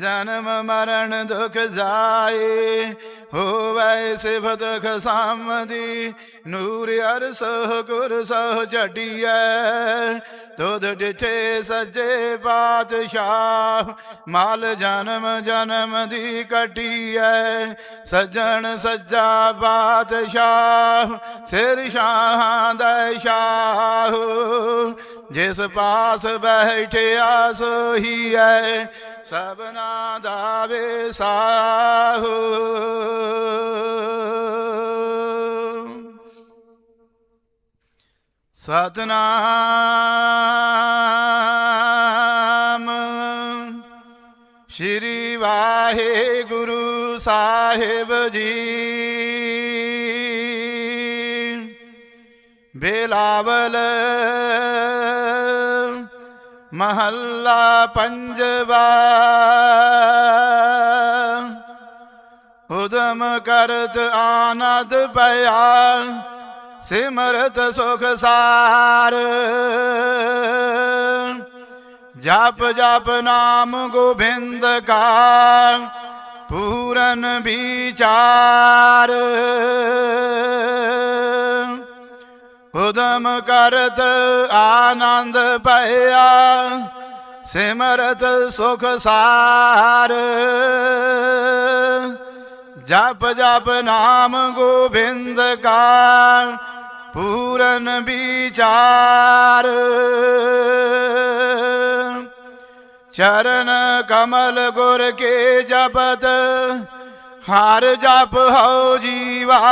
ਜਨਮ ਮਰਨ ਦੁਖ ਜਾਏ। ਹੋਵੇ ਸਿਫਤ ਖਸਾਮਦੀ, ਨੂਰ ਅਰਸ ਗੁਰ ਸਹ ਝਟੀਐ। ਤੁਧ ਡਿਠੇ ਸੱਜੇ ਪਾਤਸ਼ਾਹ, ਮਾਲ ਜਨਮ ਜਨਮ ਦੀ ਕਟੀਐ। ਸੱਜਣ ਸੱਜਾ ਪਾਤਸ਼ਾਹ, ਸਿਰ ਸ਼ਾਹਾਂ ਦਾ ਸ਼ਾਹ। ਜਿਸ ਪਾਸ ਬੈਠਿਆ ਸੋਹੀ ਐ ਸਭਨਾ ਦਾ ਵਿਸਾਹੂ ਸਤਨਾਮ ਸ਼੍ਰੀ ਵਾਹਿਗੁਰੂ ਸਾਹਿਬ ਜੀ। ਬੇਲਾਵਲ ਮਹੱਲਾ ਪੰਜਵਾ। ਉਦਮ ਕਰਤ ਆਨੰਦ ਪਿਆ, ਸਿਮਰਤ ਸੁਖ ਸਾਰ। ਜਪ ਜਪ ਨਾਮ ਗੋਬਿੰਦ ਕਾ, ਪੂਰਨ ਵਿਚਾਰ। ਉਦਮ ਕਰਤ ਆਨੰਦ ਭਇਆ, ਸਿਮਰਤ ਸੁਖ ਸਾਰ। ਜਪ ਜਪ ਨਾਮ ਗੋਬਿੰਦ ਕਾ ਪੂਰਨ ਵਿਚਾਰ। ਚਰਨ ਕਮਲ ਗੁਰ ਕੇ ਜਪਤ, ਹਰ ਜਪ ਹਉ ਜੀਵਾ।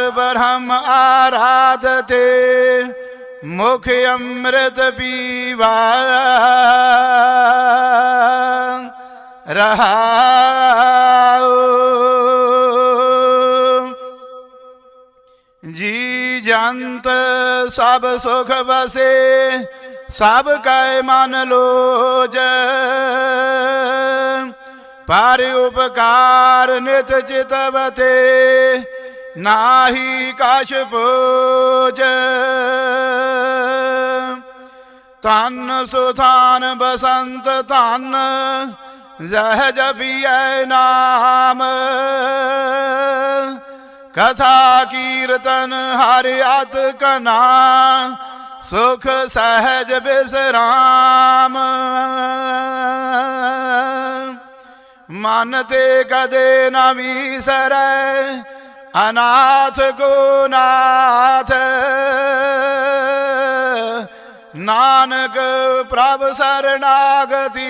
ਪਾਰ ਬ੍ਰਹਮ ਆਰਾਧਤੇ ਮੁਖ ਅੰਮ੍ਰਿਤ ਪੀਵਾ ਰਹਾਉ ਜੀ ਜੰਤ ਸਭ ਸੁਖ ਵਸੇ ਸਭ ਕੈ ਮਨ ਲੋਜ ਪਰ ਉਪਕਾਰ ਨਿਤ ਚਿਤਵਤੇ ਨਾਹੀ ਕਾਛ ਪੂਜ ਤਨ ਸੁਥਾਨ ਬਸੰਤ ਧਨ ਜਹ ਜਪੀਐ ਨਾਮ। ਕਥਾ ਕੀਰਤਨ ਹਰਿ ਅਤ ਕਨਾ, ਸੁਖ ਸਹਿਜ ਬਿਸਰਾਮ। ਮਨ ਤੇ ਕਦੇ ਨਾ ਵਿਸਰੈ ਅਨਾਥ ਕੋ ਨਾਥ ਨਾਨਕ ਪ੍ਰਭ ਸ਼ਰਨਾਗਤੀ।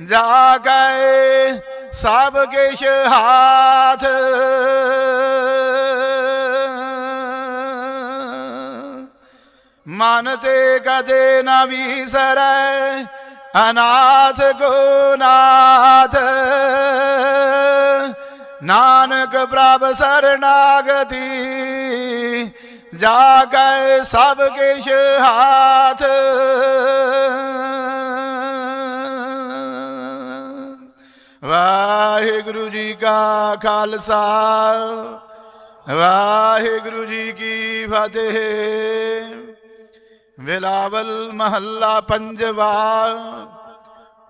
ਜਾ ਗਏ ਸਭ ਕਿਛ ਹਾਥ। ਮਨ ਤੇ ਕਦੇ ਨਾ ਵਿਸਰੈ ਅਨਾਥ ਕੋ ਨਾਥ ਨਾਨਕ ਪ੍ਰਭ ਸਰਣਾਗਤੀ ਜਾ ਗਏ ਸਭ ਕਿਛ ਹਾਥ। ਵਾਹਿਗੁਰੂ ਜੀ ਕਾ ਖਾਲਸਾ, ਵਾਹਿਗੁਰੂ ਜੀ ਕੀ ਫਤਿਹ। ਵਿਲਾਵਲ ਮਹੱਲਾ ਪੰਜਵਾ,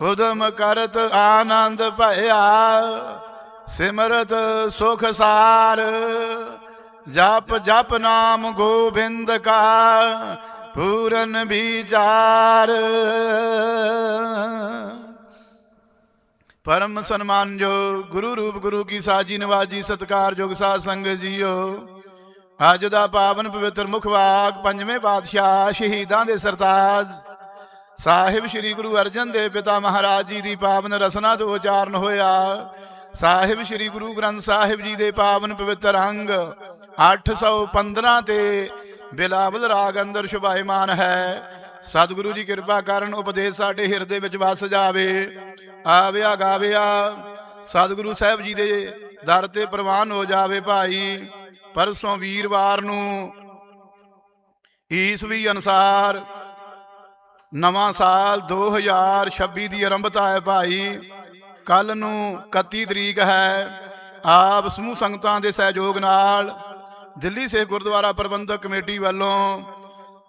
ਉਦਮ ਕਰਤ ਆਨੰਦ ਭਇਆ। ਸਿਮਰਤ ਸੁਖ ਸਾਰ, ਜਪ ਜਪ ਨਾਮ ਗੋਬਿੰਦ ਕਾ ਪੂਰਨ ਵਿਚਾਰ। ਪਰਮ ਸਨਮਾਨ ਗੁਰੂ ਰੂਪ ਗੁਰੂ ਕੀ ਸਾਜੀ ਨਵਾਜੀ ਸਤਕਾਰਯੋਗ ਸਾਧ ਸੰਗਤ ਜੀਓ, ਅੱਜ ਦਾ ਪਾਵਨ ਪਵਿੱਤਰ ਮੁਖਵਾਕ ਪੰਜਵੇਂ ਪਾਤਸ਼ਾਹ ਸ਼ਹੀਦਾਂ ਦੇ ਸਰਤਾਜ। ਸਾਹਿਬ ਸ੍ਰੀ ਗੁਰੂ ਅਰਜਨ ਦੇਵ ਪਿਤਾ ਮਹਾਰਾਜ ਜੀ ਦੀ ਪਾਵਨ ਰਸਨਾ ਤੋਂ ਉਚਾਰਨ ਹੋਇਆ। ਸਾਹਿਬ ਸ੍ਰੀ ਗੁਰੂ ਗ੍ਰੰਥ ਸਾਹਿਬ ਜੀ ਦੇ ਪਾਵਨ ਪਵਿੱਤਰ ਅੰਗ 815 ਤੇ ਬਿਲਾਵਲ ਰਾਗ ਅੰਦਰ ਸ਼ੁਭਾਇਮਾਨ ਹੈ। ਸਤਿਗੁਰੂ ਜੀ ਕਿਰਪਾ ਕਰਨ ਉਪਦੇਸ਼ ਸਾਡੇ ਹਿਰਦੇ ਵਿੱਚ ਵਸ ਜਾਵੇ। ਆਵਿਆ ਗਾਵਿਆ, ਸਤਿਗੁਰੂ ਸਾਹਿਬ ਜੀ ਦੇ ਦਰ ਤੇ ਪ੍ਰਵਾਨ ਹੋ ਜਾਵੇ ਭਾਈ। ਪਰਸੋਂ ਵੀਰਵਾਰ ਨੂੰ ਈਸਵੀ ਅਨਸਾਰ ਨਵਾਂ ਸਾਲ 2026 ਦੀ ਆਰੰਭਤਾ ਹੈ ਭਾਈ। ਕੱਲ ਨੂੰ 31 ਤਰੀਕ ਹੈ, ਆਪ ਸਮੂਹ ਸੰਗਤਾਂ ਦੇ ਸਹਿਯੋਗ ਨਾਲ ਦਿੱਲੀ ਸੇ ਗੁਰਦੁਆਰਾ ਪ੍ਰਬੰਧਕ ਕਮੇਟੀ ਵੱਲੋਂ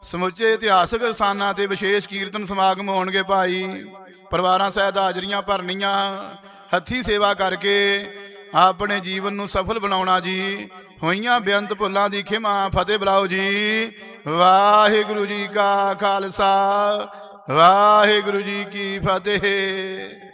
ਸਮੁੱਚੇ ਇਤਿਹਾਸਕ ਸਥਾਨਾਂ ਤੇ ਵਿਸ਼ੇਸ਼ ਕੀਰਤਨ ਸਮਾਗਮ ਹੋਣਗੇ ਭਾਈ। ਪਰਿਵਾਰਾਂ ਸਹਿਤ ਹਾਜ਼ਰੀਆਂ ਭਰਨੀਆਂ, ਹੱਥੀ ਸੇਵਾ ਕਰਕੇ ਆਪਣੇ ਜੀਵਨ ਨੂੰ ਸਫਲ ਬਣਾਉਣਾ ਜੀ। ਹੋਈਆਂ ਬੇਅੰਤ ਭੁੱਲਾਂ ਦੀ ਖਿਮਾ, ਫਤਿਹ ਬੁਲਾਓ ਜੀ। ਵਾਹਿਗੁਰੂ ਜੀ ਕਾ ਖਾਲਸਾ, ਵਾਹਿਗੁਰੂ ਜੀ ਕੀ ਫਤਿਹ।